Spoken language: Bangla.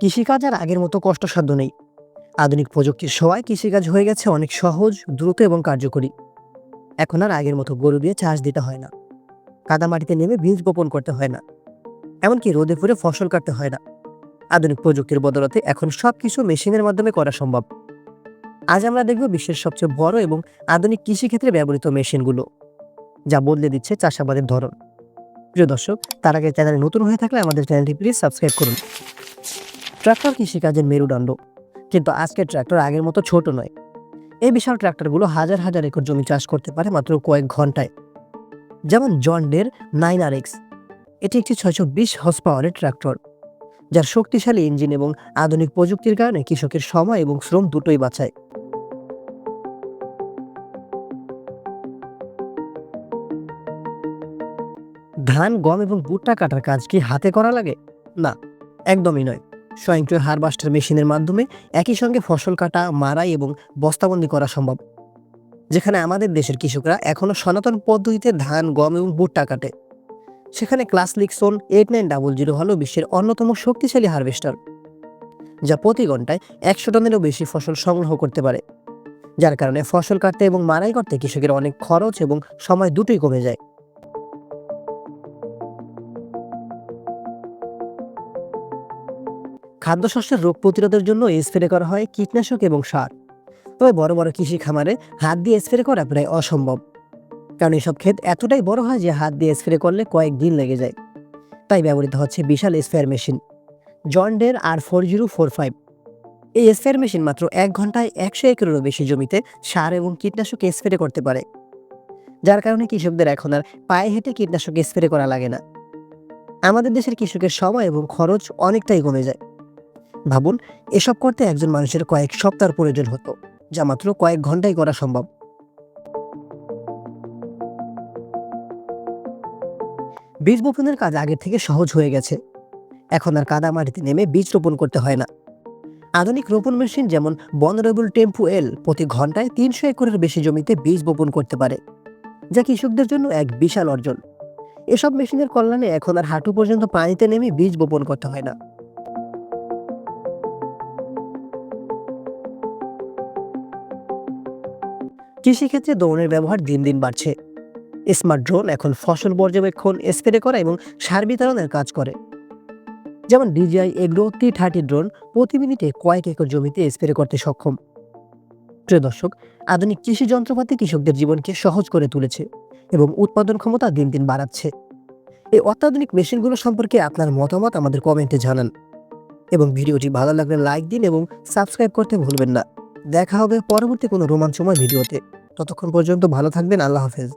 কৃষিকাজ আর আগের মতো কষ্টসাধ্য নেই। আধুনিক প্রযুক্তির সবাই কৃষিকাজ হয়ে গেছে অনেক সহজ, দ্রুত এবং কার্যকরী। এখন আর আগের মতো গরু দিয়ে চাষ দিতে হয় না। কাদামাটিতে নেমে বীজ বপন করতে হয় না। এমনকি রোদে পুড়ে ফসল কাটতে হয় না। আধুনিক প্রযুক্তির বদলতে এখন সব কিছু মেশিনের মাধ্যমে করা সম্ভব। আজ আমরা দেখব বিশ্বের সবচেয়ে বড় এবং আধুনিক কৃষিক্ষেত্রে ব্যবহৃত মেশিনগুলো, যা বদলে দিচ্ছে চাষাবাদের ধরন। প্রিয় দর্শক, তার আগে চ্যানেলে নতুন হয়ে থাকলে আমাদের চ্যানেলটি প্লিজ সাবস্ক্রাইব করুন। ট্রাক্টর কৃষিকাজের মেরুদণ্ড। কিন্তু আজকের ট্রাক্টর আগের মতো ছোট নয়। এই বিশাল ট্রাক্টরগুলো হাজার হাজার একর জমি চাষ করতে পারে মাত্র কয়েক ঘন্টায়। যেমন জন ডের নাইন আর এক্স। এটি একটি ছয়শো বিশ হর্স পাওয়ারের ট্রাক্টর, যার শক্তিশালী ইঞ্জিন এবং আধুনিক প্রযুক্তির কারণে কৃষকের সময় এবং শ্রম দুটোই বাঁচায়। ধান, গম এবং ভুট্টা কাটার কাজ কি হাতে করা লাগে? না, একদমই নয়। স্বয়ংক্রিয় হারবাস্টার মেশিনের মাধ্যমে একই সঙ্গে ফসল কাটা মারাই এবং বস্তাবন্দি করা সম্ভব। যেখানে আমাদের দেশের কৃষকরা এখনও সনাতন পদ্ধতিতে ধান, গম এবং ভুট্টা কাটে। সেখানে class Lexion eight nine double zero হলো বিশ্বের অন্যতম শক্তিশালী হারভেস্টার, যা প্রতি ঘন্টায় একশো টনেরও বেশি ফসল সংগ্রহ করতে পারে। যার কারণে ফসল কাটতে এবং মারাই করতে কৃষকের অনেক খরচ এবং সময় দুটোই কমে যায়। খাদ্যশস্যের রোগ প্রতিরোধের জন্য স্প্রে করা হয় কীটনাশক এবং সার। তবে বড় বড় কৃষি খামারে হাত দিয়ে স্প্রে করা প্রায় অসম্ভব। কারণ এসব ক্ষেত এতটাই বড় হয় যে হাত দিয়ে স্প্রে করলে কয়েক দিন লেগে যায়। তাই ব্যবহৃত হচ্ছে বিশাল sprayer machine. জন্ডের R four zero four five. এই স্প্রেয়ার মেশিন মাত্র এক ঘন্টায় একশো একরেরও বেশি জমিতে সার এবং কীটনাশক স্প্রে করতে পারে। যার কারণে কৃষকদের এখন আর পায়ে হেঁটে কীটনাশক স্প্রে করা লাগে না। আমাদের দেশের কৃষকের সময় এবং খরচ অনেকটাই কমে যায়। ভাবুন, এসব করতে একজন মানুষের কয়েক সপ্তাহ প্রয়োজন হতো, যা মাত্র কয়েক ঘন্টায় করা সম্ভব। বীজ বপনের কাজ আগের থেকে সহজ হয়ে গেছে। এখন আর কাদা মাটিতে নেমে বীজ রোপণ করতে হয় না। আধুনিক রোপণ মেশিন যেমন বনারেবল টেম্পু এল প্রতি ঘন্টায় তিনশো একরের বেশি জমিতে বীজ বপন করতে পারে, যা কৃষকদের জন্য এক বিশাল অর্জন। এসব মেশিনের কল্যাণে এখন আর হাঁটু পর্যন্ত পানিতে নেমে বীজ বপন করতে হয় না। কৃষিক্ষেত্রে ড্রোনের ব্যবহার দিন দিন বাড়ছে। স্মার্ট ড্রোন এখন ফসল পর্যবেক্ষণ, স্প্রে করা এবং সার বিতরণের কাজ করে। যেমন DJI agro T thirty drone প্রতি মিনিটে কয়েক একর জমিতে স্প্রে করতে সক্ষম। প্রিয় দর্শক, আধুনিক কৃষি যন্ত্রপাতি কৃষকদের জীবনকে সহজ করে তুলেছে এবং উৎপাদন ক্ষমতা দিন দিন বাড়াচ্ছে। এই অত্যাধুনিক মেশিনগুলো সম্পর্কে আপনার মতামত আমাদের কমেন্টে জানান। এবং ভিডিওটি ভালো লাগলে লাইক দিন এবং সাবস্ক্রাইব করতে ভুলবেন না। দেখা হবে পরবর্তী কোনো রোমাঞ্চময় ভিডিওতে। ততক্ষণ পর্যন্ত ভালো থাকবেন আল্লাহ হাফেজ।